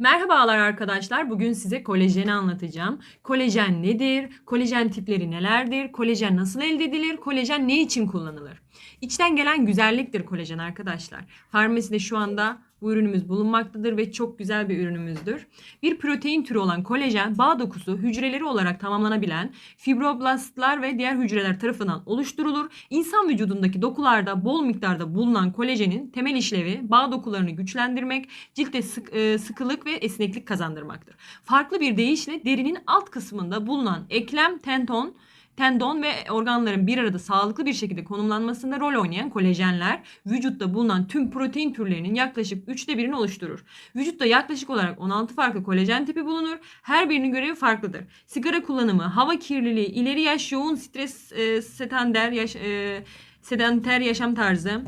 Merhabalar arkadaşlar. Bugün size kolajeni anlatacağım. Kolajen nedir? Kolajen tipleri nelerdir? Kolajen nasıl elde edilir? Kolajen ne için kullanılır? İçten gelen güzelliktir kolajen arkadaşlar. Farmaside şu anda bu ürünümüz bulunmaktadır ve çok güzel bir ürünümüzdür. Bir protein türü olan kolajen bağ dokusu hücreleri olarak tamamlanabilen fibroblastlar ve diğer hücreler tarafından oluşturulur. İnsan vücudundaki dokularda bol miktarda bulunan kolajenin temel işlevi bağ dokularını güçlendirmek, ciltte sık, e, sıkılık ve esneklik kazandırmaktır. Farklı bir deyişle derinin alt kısmında bulunan eklem, tenton, tendon ve organların bir arada sağlıklı bir şekilde konumlanmasında rol oynayan kolajenler vücutta bulunan tüm protein türlerinin yaklaşık üçte birini oluşturur. Vücutta yaklaşık olarak 16 farklı kolajen tipi bulunur. Her birinin görevi farklıdır. Sigara kullanımı, hava kirliliği, ileri yaş, yoğun stres, e, sedander, yaş, e, sedanter yaşam tarzı,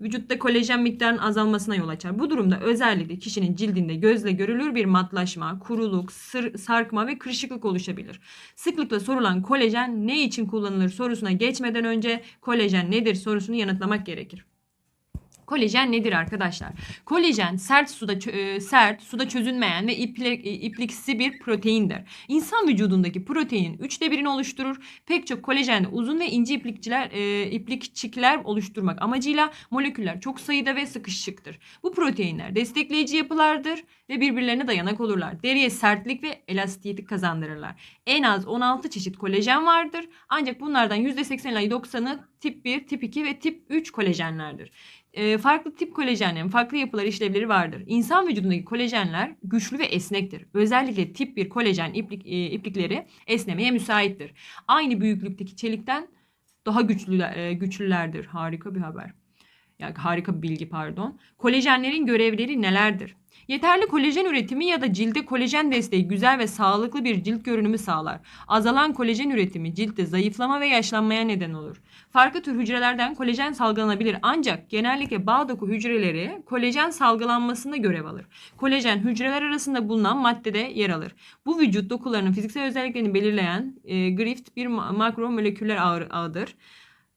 vücutta kolajen miktarının azalmasına yol açar. Bu durumda özellikle kişinin cildinde gözle görülür bir matlaşma, kuruluk, sır, sarkma ve kırışıklık oluşabilir. Sıklıkla sorulan kolajen ne için kullanılır sorusuna geçmeden önce kolajen nedir sorusunu yanıtlamak gerekir. Kolajen nedir arkadaşlar? Kolajen sert suda e, sert, suda çözünmeyen ve iplik, ipliksi bir proteindir. İnsan vücudundaki proteinin üçte birini oluşturur. Pek çok kolajende uzun ve ince iplikçiler, e, iplikçikler oluşturmak amacıyla moleküller çok sayıda ve sıkışıktır. Bu proteinler destekleyici yapılardır ve birbirlerine dayanak olurlar. Deriye sertlik ve elastikiyeti kazandırırlar. En az 16 çeşit kolajen vardır. Ancak bunlardan %80 ila 90'ı tip 1, tip 2 ve tip 3 kolajenlerdir e, farklı tip kolajenlerin farklı yapılar işlevleri vardır. İnsan vücudundaki kolajenler güçlü ve esnektir. Özellikle tip 1 kolajen iplik, e, iplikleri esnemeye müsaittir. Aynı büyüklükteki çelikten daha güçlüler, e, güçlülerdir. Harika bir haber. Yani harika bir bilgi pardon. Kolajenlerin görevleri nelerdir? Yeterli kolajen üretimi ya da cilde kolajen desteği güzel ve sağlıklı bir cilt görünümü sağlar. Azalan kolajen üretimi ciltte zayıflama ve yaşlanmaya neden olur. Farklı tür hücrelerden kolajen salgılanabilir ancak genellikle bağ doku hücreleri kolajen salgılanmasında görev alır. Kolajen hücreler arasında bulunan maddede yer alır. Bu vücut dokularının fiziksel özelliklerini belirleyen e, grift bir makro moleküller ağı, ağıdır.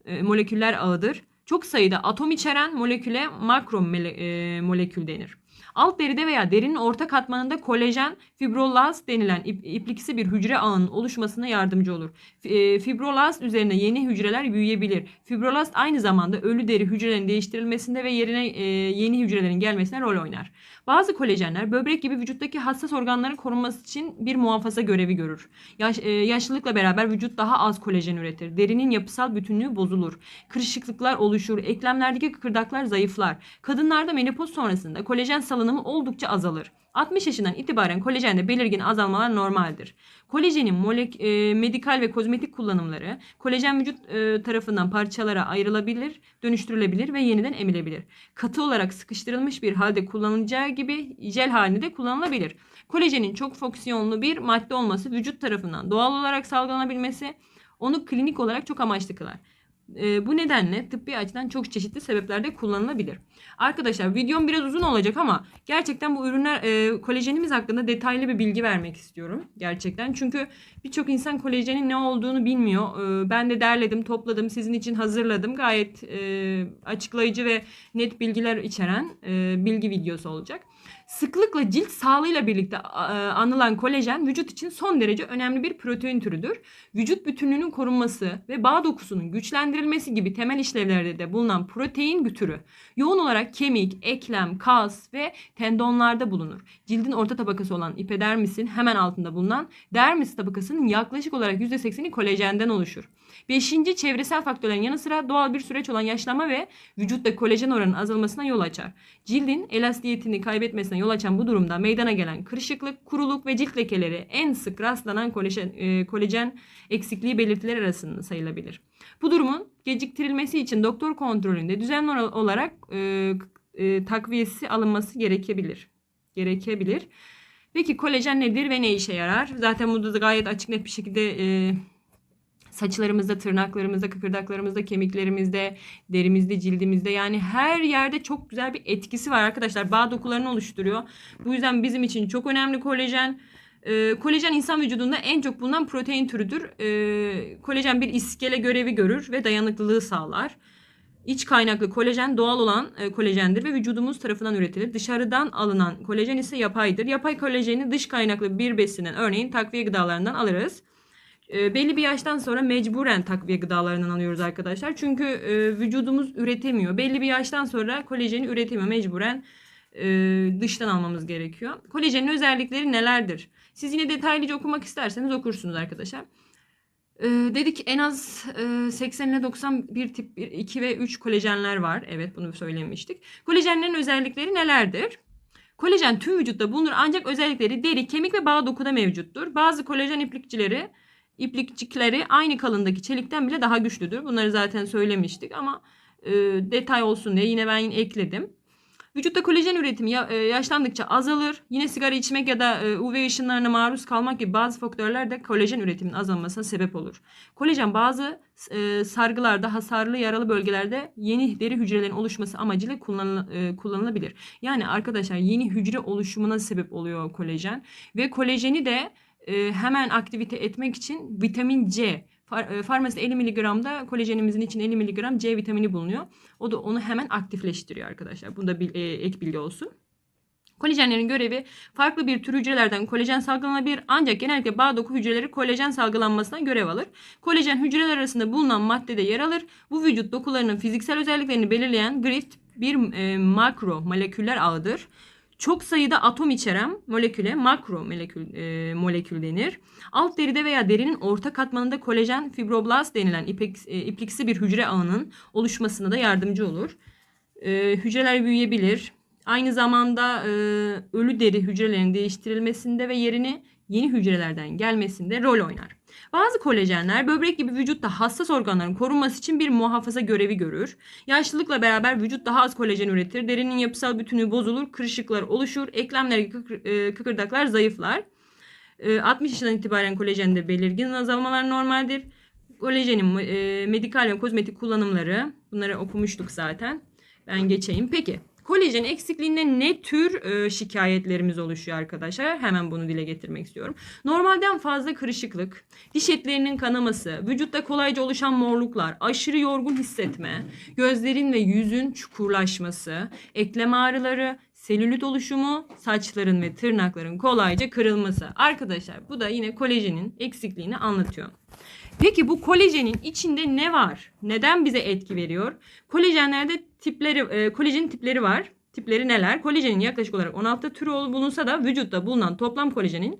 E, moleküller ağıdır. Çok sayıda atom içeren moleküle makro mole, e, molekül denir. Alt deride veya derinin orta katmanında kolajen fibrolaz denilen ip, ipliksi bir hücre ağının oluşmasına yardımcı olur. E, fibrolaz üzerine yeni hücreler büyüyebilir. Fibrolaz aynı zamanda ölü deri hücrelerin değiştirilmesinde ve yerine e, yeni hücrelerin gelmesine rol oynar. Bazı kolajenler böbrek gibi vücuttaki hassas organların korunması için bir muhafaza görevi görür. Yaş, e, yaşlılıkla beraber vücut daha az kolajen üretir. Derinin yapısal bütünlüğü bozulur. Kırışıklıklar oluşur. Eklemlerdeki kıkırdaklar zayıflar. Kadınlarda menopoz sonrasında kolajen salınımı oldukça azalır. 60 yaşından itibaren kolajende belirgin azalmalar normaldir. Kolajenin molek, e, medikal ve kozmetik kullanımları kolajen vücut e, tarafından parçalara ayrılabilir, dönüştürülebilir ve yeniden emilebilir. Katı olarak sıkıştırılmış bir halde kullanılacağı gibi jel halinde de kullanılabilir. Kolajenin çok fonksiyonlu bir madde olması vücut tarafından doğal olarak salgılanabilmesi onu klinik olarak çok amaçlı kılar. E, bu nedenle tıbbi açıdan çok çeşitli sebeplerde kullanılabilir. Arkadaşlar videom biraz uzun olacak ama gerçekten bu ürünler e, kolajenimiz hakkında detaylı bir bilgi vermek istiyorum. Gerçekten çünkü birçok insan kolajenin ne olduğunu bilmiyor. E, ben de derledim, topladım, sizin için hazırladım. Gayet e, açıklayıcı ve net bilgiler içeren e, bilgi videosu olacak. Sıklıkla cilt sağlığıyla birlikte e, anılan kolajen vücut için son derece önemli bir protein türüdür. Vücut bütünlüğünün korunması ve bağ dokusunun güçlendirilmesi gibi temel işlevlerde de bulunan protein türü yoğun olarak kemik, eklem, kas ve tendonlarda bulunur. Cildin orta tabakası olan epidermisin hemen altında bulunan dermis tabakasının yaklaşık olarak %80'i kolajenden oluşur. Beşinci çevresel faktörlerin yanı sıra doğal bir süreç olan yaşlanma ve vücutta kolajen oranının azalmasına yol açar. Cildin elastikiyetini kaybetmesine yol açan bu durumda meydana gelen kırışıklık, kuruluk ve cilt lekeleri en sık rastlanan kolajen, e, kolajen eksikliği belirtileri arasında sayılabilir. Bu durumun geciktirilmesi için doktor kontrolünde düzenli olarak e, e, takviyesi alınması gerekebilir. Gerekebilir. Peki kolajen nedir ve ne işe yarar? Zaten burada da gayet açık net bir şekilde e, saçlarımızda, tırnaklarımızda, kıkırdaklarımızda, kemiklerimizde, derimizde, cildimizde yani her yerde çok güzel bir etkisi var arkadaşlar. Bağ dokularını oluşturuyor. Bu yüzden bizim için çok önemli kolajen. E, kolajen insan vücudunda en çok bulunan protein türüdür. E, kolajen bir iskele görevi görür ve dayanıklılığı sağlar. İç kaynaklı kolajen doğal olan e, kolajendir ve vücudumuz tarafından üretilir. Dışarıdan alınan kolajen ise yapaydır. Yapay kolajeni dış kaynaklı bir besinden örneğin takviye gıdalarından alırız. E, belli bir yaştan sonra mecburen takviye gıdalarından alıyoruz arkadaşlar. Çünkü e, vücudumuz üretemiyor. Belli bir yaştan sonra kolajeni üretemiyor. Mecburen e, dıştan almamız gerekiyor. Kolajenin özellikleri nelerdir? Siz yine detaylıca okumak isterseniz okursunuz arkadaşlar. Ee, dedik en az e, 80 ile 91 tip 1, 2 ve 3 kolajenler var. Evet bunu söylemiştik. Kolajenlerin özellikleri nelerdir? Kolajen tüm vücutta bulunur ancak özellikleri deri, kemik ve bağ dokuda mevcuttur. Bazı kolajen iplikçileri, iplikçikleri aynı kalındaki çelikten bile daha güçlüdür. Bunları zaten söylemiştik ama e, detay olsun diye yine ben ekledim. Vücutta kolajen üretimi e, yaşlandıkça azalır. Yine sigara içmek ya da e, UV ışınlarına maruz kalmak gibi bazı faktörler de kolajen üretiminin azalmasına sebep olur. Kolajen bazı e, sargılarda, hasarlı yaralı bölgelerde yeni deri hücrelerin oluşması amacıyla kullanıl- kullanılabilir. Yani arkadaşlar yeni hücre oluşumuna sebep oluyor kolajen ve kolajeni de e, hemen aktivite etmek için vitamin C Far, e, farmaside 50 mg'da kolajenimizin için 50 mg C vitamini bulunuyor. O da onu hemen aktifleştiriyor arkadaşlar. Bunda bir e, ek bilgi olsun. Kolajenlerin görevi farklı bir tür hücrelerden kolajen salgılanabilir ancak genellikle bağ doku hücreleri kolajen salgılanmasına görev alır. Kolajen hücreler arasında bulunan maddede yer alır. Bu vücut dokularının fiziksel özelliklerini belirleyen grift bir e, makro moleküller ağıdır. Çok sayıda atom içeren moleküle makro molekül, e, molekül denir. Alt deride veya derinin orta katmanında kolajen fibroblast denilen ipek, e, ipliksi bir hücre ağının oluşmasına da yardımcı olur. E, hücreler büyüyebilir. Aynı zamanda e, ölü deri hücrelerin değiştirilmesinde ve yerini yeni hücrelerden gelmesinde rol oynar. Bazı kolajenler böbrek gibi vücutta hassas organların korunması için bir muhafaza görevi görür. Yaşlılıkla beraber vücut daha az kolajen üretir. Derinin yapısal bütünlüğü bozulur, kırışıklar oluşur, eklemler kıkır, e, kıkırdaklar zayıflar. E, 60 yaşından itibaren kolajende belirgin azalmalar normaldir. Kolajenin e, medikal ve kozmetik kullanımları bunları okumuştuk zaten. Ben geçeyim. Peki kolajen eksikliğinde ne tür e, şikayetlerimiz oluşuyor arkadaşlar? Hemen bunu dile getirmek istiyorum. Normalden fazla kırışıklık, diş etlerinin kanaması, vücutta kolayca oluşan morluklar, aşırı yorgun hissetme, gözlerin ve yüzün çukurlaşması, eklem ağrıları, selülit oluşumu, saçların ve tırnakların kolayca kırılması. Arkadaşlar bu da yine kolajenin eksikliğini anlatıyor. Peki bu kolajenin içinde ne var? Neden bize etki veriyor? Kolajenlerde tipleri, e, kolajenin tipleri var. Tipleri neler? Kolajenin yaklaşık olarak 16 türü bulunsa da vücutta bulunan toplam kolajenin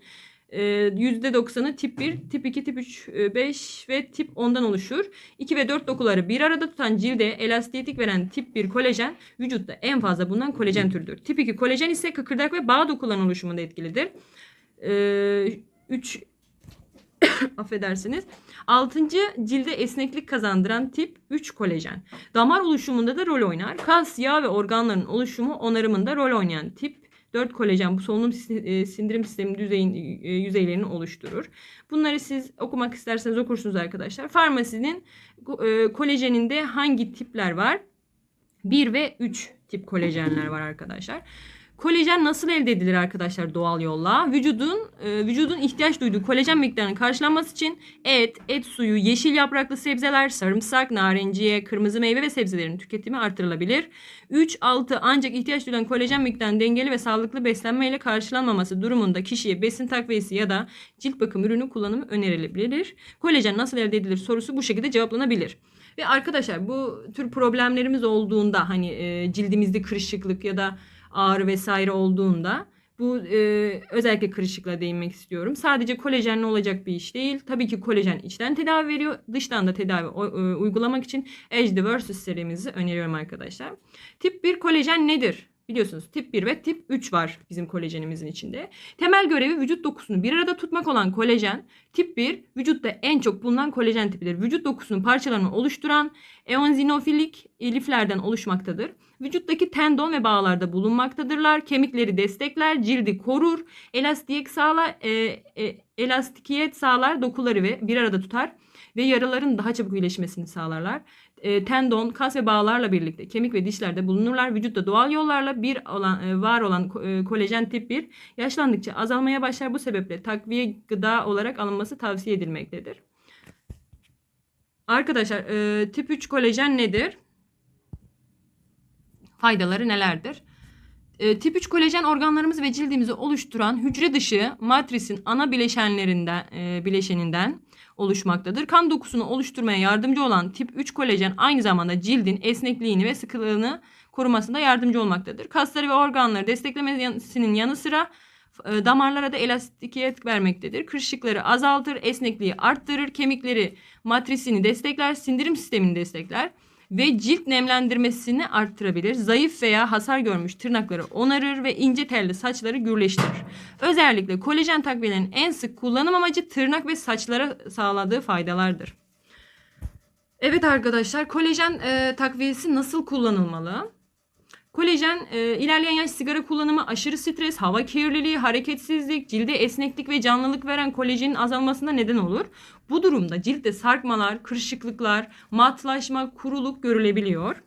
e, %90'ı tip 1, tip 2, tip 3, e, 5 ve tip 10'dan oluşur. 2 ve 4 dokuları bir arada tutan cilde elastiklik veren tip 1 kolajen vücutta en fazla bulunan kolajen türüdür. Tip 2 kolajen ise kıkırdak ve bağ dokularının oluşumunda etkilidir. 3 affedersiniz. 6. cilde esneklik kazandıran tip 3 kolajen. Damar oluşumunda da rol oynar. Kas, yağ ve organların oluşumu onarımında rol oynayan tip 4 kolajen bu solunum e, sindirim sistemi düzeyin, e, yüzeylerini oluşturur. Bunları siz okumak isterseniz okursunuz arkadaşlar. Farmasinin e, kolajeninde hangi tipler var? 1 ve 3 tip kolajenler var arkadaşlar. Kolajen nasıl elde edilir arkadaşlar doğal yolla? Vücudun e, vücudun ihtiyaç duyduğu kolajen miktarının karşılanması için et, et suyu, yeşil yapraklı sebzeler, sarımsak, narenciye, kırmızı meyve ve sebzelerin tüketimi artırılabilir. 3-6 ancak ihtiyaç duyulan kolajen miktarının dengeli ve sağlıklı beslenmeyle karşılanmaması durumunda kişiye besin takviyesi ya da cilt bakım ürünü kullanımı önerilebilir. Kolajen nasıl elde edilir sorusu bu şekilde cevaplanabilir. Ve arkadaşlar bu tür problemlerimiz olduğunda hani e, cildimizde kırışıklık ya da ağrı vesaire olduğunda bu e, özellikle kırışıklığa değinmek istiyorum. Sadece kolajenle olacak bir iş değil. Tabii ki kolajen içten tedavi veriyor. Dıştan da tedavi e, uygulamak için Edge the Versus serimizi öneriyorum arkadaşlar. Tip 1 kolajen nedir? Biliyorsunuz tip 1 ve tip 3 var bizim kolajenimizin içinde. Temel görevi vücut dokusunu bir arada tutmak olan kolajen tip 1 vücutta en çok bulunan kolajen tipidir. Vücut dokusunun parçalarını oluşturan eozinofilik liflerden oluşmaktadır. Vücuttaki tendon ve bağlarda bulunmaktadırlar. Kemikleri destekler, cildi korur, elastik sağlar, e, e, elastikiyet sağlar, dokuları ve bir arada tutar ve yaraların daha çabuk iyileşmesini sağlarlar. E, tendon, kas ve bağlarla birlikte kemik ve dişlerde bulunurlar. Vücutta doğal yollarla bir olan, e, var olan e, kolajen tip 1 yaşlandıkça azalmaya başlar. Bu sebeple takviye gıda olarak alınması tavsiye edilmektedir. Arkadaşlar tip 3 kolajen nedir? Faydaları nelerdir? Tip 3 kolajen organlarımız ve cildimizi oluşturan hücre dışı matrisin ana bileşenlerinden bileşeninden oluşmaktadır. Kan dokusunu oluşturmaya yardımcı olan tip 3 kolajen aynı zamanda cildin esnekliğini ve sıkılığını korumasında yardımcı olmaktadır. Kasları ve organları desteklemesinin yanı sıra e, damarlara da elastikiyet vermektedir. Kırışıkları azaltır, esnekliği arttırır, kemikleri matrisini destekler, sindirim sistemini destekler ve cilt nemlendirmesini arttırabilir. Zayıf veya hasar görmüş tırnakları onarır ve ince telli saçları gürleştirir. Özellikle kolajen takviyelerinin en sık kullanım amacı tırnak ve saçlara sağladığı faydalardır. Evet arkadaşlar kolajen e, takviyesi nasıl kullanılmalı? Kolajen e, ilerleyen yaş sigara kullanımı, aşırı stres, hava kirliliği, hareketsizlik, cilde esneklik ve canlılık veren kolajenin azalmasına neden olur. Bu durumda ciltte sarkmalar, kırışıklıklar, matlaşma, kuruluk görülebiliyor.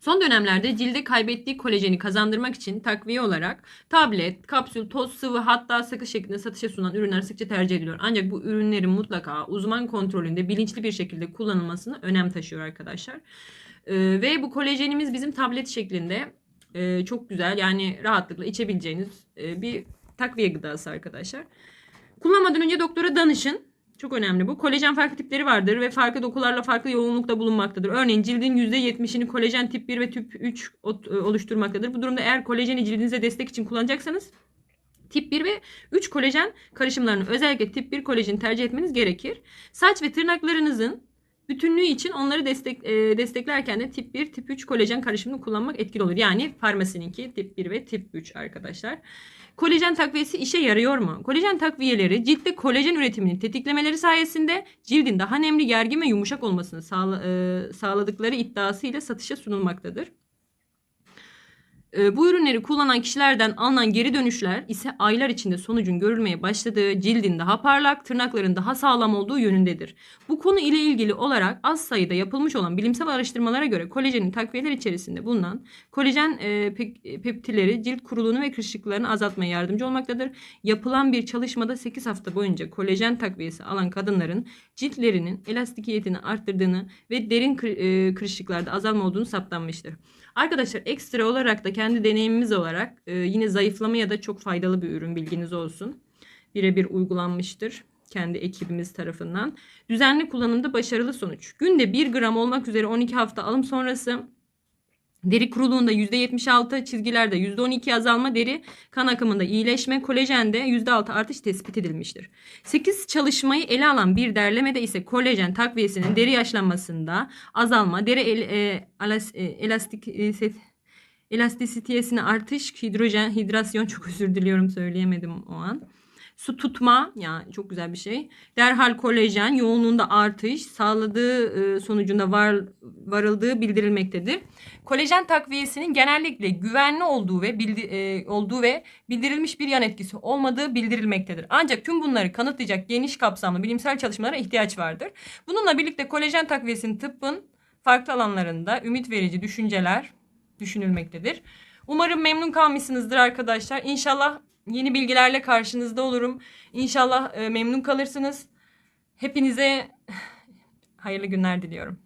Son dönemlerde cilde kaybettiği kolajeni kazandırmak için takviye olarak tablet, kapsül, toz, sıvı hatta sakız şeklinde satışa sunan ürünler sıkça tercih ediliyor. Ancak bu ürünlerin mutlaka uzman kontrolünde bilinçli bir şekilde kullanılmasını önem taşıyor arkadaşlar. Ee, ve bu kolajenimiz bizim tablet şeklinde e, çok güzel yani rahatlıkla içebileceğiniz e, bir takviye gıdası arkadaşlar. Kullanmadan önce doktora danışın. Çok önemli bu. Kolajen farklı tipleri vardır ve farklı dokularla farklı yoğunlukta bulunmaktadır. Örneğin cildin %70'ini kolajen tip 1 ve tip 3 e, oluşturmaktadır. Bu durumda eğer kolajeni cildinize destek için kullanacaksanız Tip 1 ve 3 kolajen karışımlarını özellikle tip 1 kolajeni tercih etmeniz gerekir. Saç ve tırnaklarınızın bütünlüğü için onları destek, e, desteklerken de tip 1, tip 3 kolajen karışımını kullanmak etkili olur. Yani farmasininki tip 1 ve tip 3 arkadaşlar. Kolajen takviyesi işe yarıyor mu? Kolajen takviyeleri ciltte kolajen üretimini tetiklemeleri sayesinde cildin daha nemli, gergin ve yumuşak olmasını sağla, e, sağladıkları iddiasıyla satışa sunulmaktadır. E, bu ürünleri kullanan kişilerden alınan geri dönüşler ise aylar içinde sonucun görülmeye başladığı, cildin daha parlak, tırnakların daha sağlam olduğu yönündedir. Bu konu ile ilgili olarak az sayıda yapılmış olan bilimsel araştırmalara göre kolajenin takviyeler içerisinde bulunan kolajen e, pe- peptileri cilt kuruluğunu ve kırışıklıklarını azaltmaya yardımcı olmaktadır. Yapılan bir çalışmada 8 hafta boyunca kolajen takviyesi alan kadınların ciltlerinin elastikiyetini arttırdığını ve derin kır- e, kırışıklarda azalma olduğunu saptanmıştır. Arkadaşlar ekstra olarak da kendi deneyimimiz olarak e, yine zayıflama ya da çok faydalı bir ürün bilginiz olsun. Birebir uygulanmıştır kendi ekibimiz tarafından. Düzenli kullanımda başarılı sonuç. Günde 1 gram olmak üzere 12 hafta alım sonrası Deri kuruluğunda %76, çizgilerde %12 azalma, deri kan akımında iyileşme, kolajende %6 artış tespit edilmiştir. 8 çalışmayı ele alan bir derlemede ise kolajen takviyesinin deri yaşlanmasında azalma, deri el, e, e, elastik e, elastisitesine artış, hidrojen, hidrasyon çok özür diliyorum söyleyemedim o an. Su tutma yani çok güzel bir şey. Derhal kolajen yoğunluğunda artış sağladığı e, sonucunda var, varıldığı bildirilmektedir. Kolajen takviyesinin genellikle güvenli olduğu ve bildi, e, olduğu ve bildirilmiş bir yan etkisi olmadığı bildirilmektedir. Ancak tüm bunları kanıtlayacak geniş kapsamlı bilimsel çalışmalara ihtiyaç vardır. Bununla birlikte kolajen takviyesinin tıbbın farklı alanlarında ümit verici düşünceler düşünülmektedir. Umarım memnun kalmışsınızdır arkadaşlar. İnşallah yeni bilgilerle karşınızda olurum. İnşallah e, memnun kalırsınız. Hepinize hayırlı günler diliyorum.